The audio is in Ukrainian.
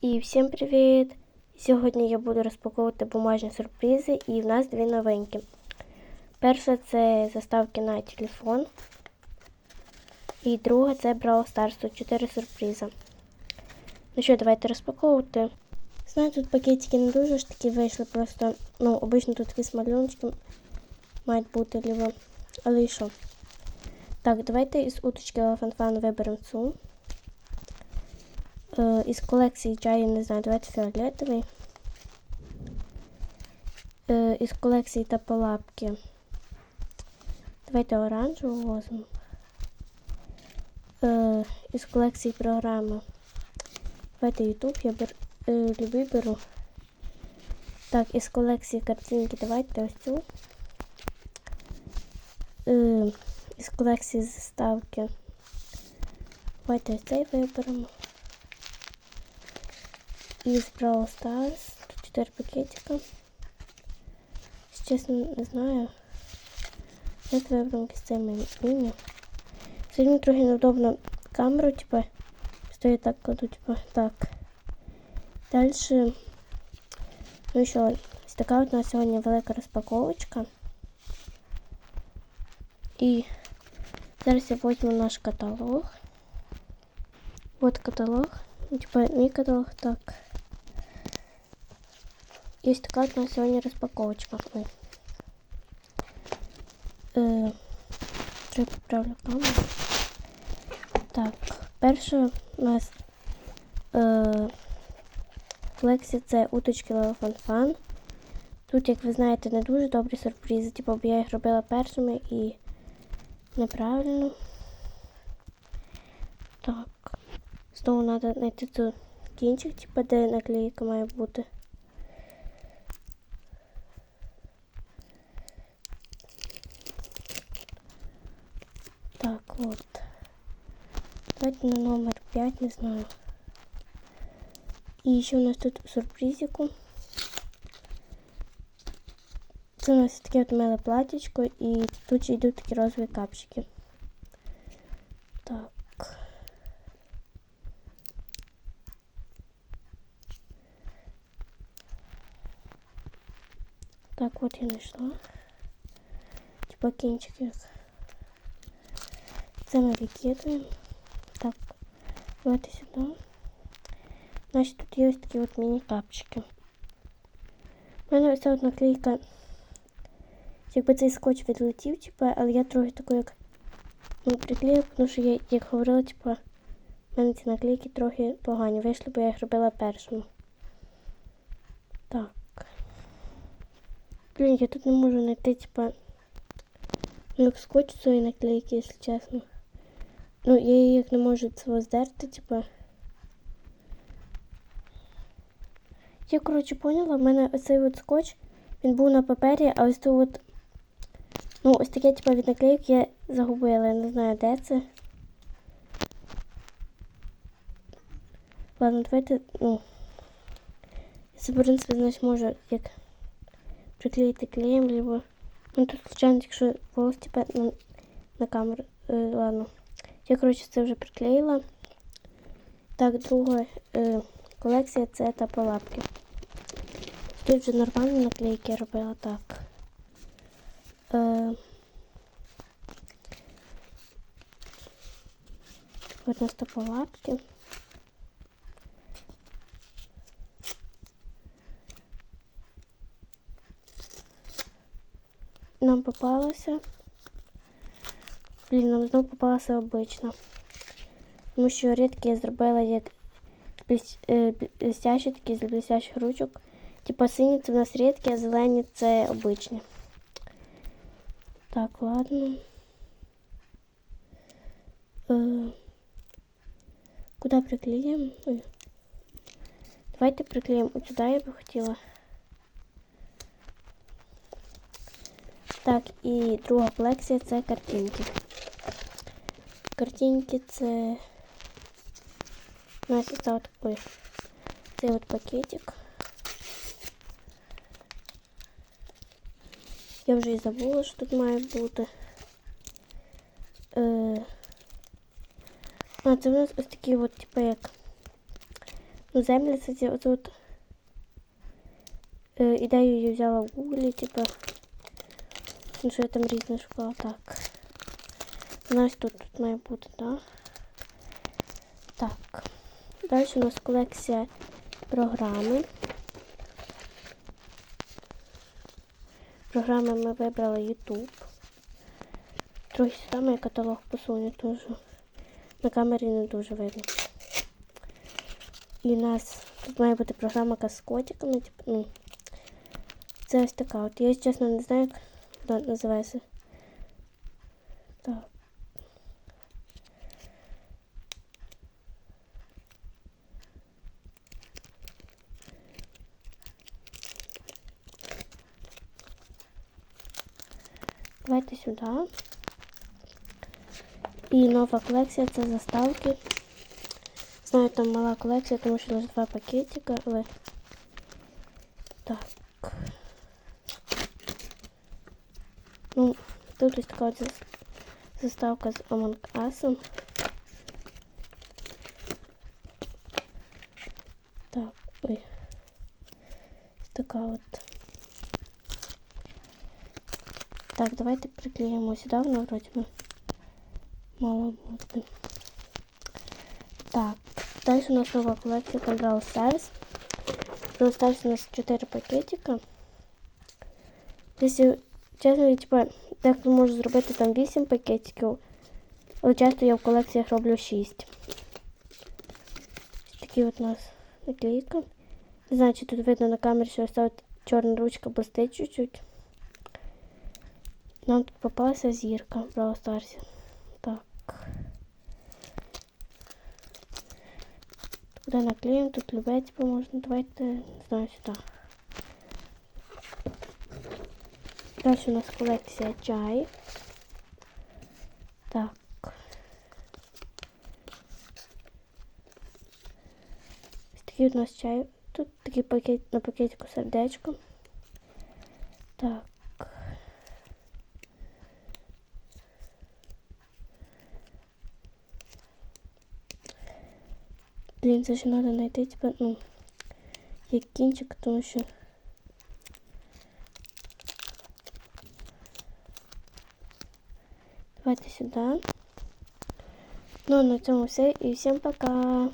І всім привіт! Сьогодні я буду розпаковувати бумажні сюрпризи і в нас дві новинки. Перша це заставки на телефон. І друга це Brawl Stars. Тут 4 сюрпризи. Ну що, давайте розпаковувати. Знаю, тут пакетики не дуже ж такі вийшли, просто, ну, обично тут якісь малюночки мають бути, либо. Але і що? Так, давайте із уточки Фанфан виберемо цю. Е, із колекції чаю, не знаю, давайте фіолетовий. Е, із колекції тапалапки. Давайте оранжеву возьмемо. Е, із колекції програми. Давайте YouTube я бер, е, любий. Так, із колекції картинки давайте ось цю. Е, із колекції заставки. Давайте ось цей виберемо. Из Brawl Stars. Тут 4 пакетика. Если честно, не знаю. Як вибрав з цими міні. Сьогодні трохи неудобно камеру, типа, що я так кладу, типа, так. Дальше. Ну що, ось така от у нас сьогодні велика розпаковочка. І зараз я возьму наш каталог. Вот каталог. Ну, Типа мій каталог так. Есть такая у нас сегодня распаковочка. Ой. Е, Треба поправлю камеру. Так, перше у нас е, Лексі це уточки Леофан Фан. Тут, як ви знаєте, не дуже добрі сюрпризи. Типу, бо я їх робила першими і неправильно. Так. Знову треба знайти цю кінчик, типу, де наклейка має бути. Давайте на номер 5, не знаю. І ще у нас тут сюрпризику. Це у нас таке от миле платічко і тут ще йдуть такі розові капчики. Так. Так, вот я нашла. Типа кінчик як. Це ми викидуємо. Так, давайте сюди. Значить, тут є ось такі от міні-капчики. У мене ось ця от наклейка. Якби цей скотч відлетів, типа, але я трохи таку як ну, приклеїв, тому що я, як говорила, типа, в мене ці наклейки трохи погані. Вийшли, бо я їх робила першими. Так. Блін, я тут не можу знайти, типа, як скотч цієї наклейки, якщо чесно. Ну, я її як не можу цього здерти, типа. Я, коротше, поняла, в мене оцей от скотч, він був на папері, а ось тут от, ну, ось таке, типа, від наклейок я загубила, я не знаю, де це. Ладно, давайте, ну, я, в принципі, значить, можу, як приклеїти клеєм, либо, ну, тут, случайно, якщо волос, типа, на, на камеру, е, ладно. Я, коротше, це вже приклеїла. Так, друга е, колекція це тапалапки. Тут вже нормальні наклейки робила так. Е, от нас тапалапки. Нам попалося. Блін, нам знову попалася обична. Тому що рідкі я зробила як е, блістящі такі з блістящих ручок. Типа сині це в нас рідкі, а зелені це обичні. Так, ладно. Е, куди приклеїмо? Давайте приклеїмо от сюди, я би хотіла. Так, і друга колекція це картинки. Картинки це у нас це от ой, цей от пакетик. Я вже і забула, що тут має бути. Е... А, це у нас ось такі от, типу, як Ну, земля, кстати, тут е, ідею її взяла в гуглі, типу. Ну, що я там різне шукала. Так. У нас тут, тут має бути, так? Так. Далі у нас колекція програми. Програми ми вибрали YouTube. Трохи мій каталог посуне теж. На камері не дуже видно. І у нас тут має бути програма з котиками. Типу, ну, це ось така. От я, чесно, не знаю, як вона називається. Так. Давайте сюди. І нова колекція це заставки. Знаю, там мала колекція, тому що лише два пакетика, але так. Ну, тут ось така от зас- заставка з Among Us. Так, ой. Ось така от. Так, давайте приклеїмо сюди, воно вроді би мало бути. Так, далі у нас нова колекція Brawl Stars. Brawl Stars у нас 4 пакетика. Якщо чесно, я, типа, дехто може зробити там 8 пакетиків, але часто я в колекціях роблю 6. Такі от у нас наклейка. Не знаю, чи тут видно на камері, що ось ця чорна ручка блистить чуть-чуть. Нам тут попалася зірка в Brawl. Так. Куди наклеїмо? Тут любе, типу, можна. Давайте, не знаю, сюди. Далі у нас колекція чай. Так. Ось такий у нас чай. Тут такий пакет на пакетику сердечко. Так. Блін, це ще треба знайти, типа, ну, як кінчик, тому що. Давайте сюди. Ну, на цьому все. І всім пока.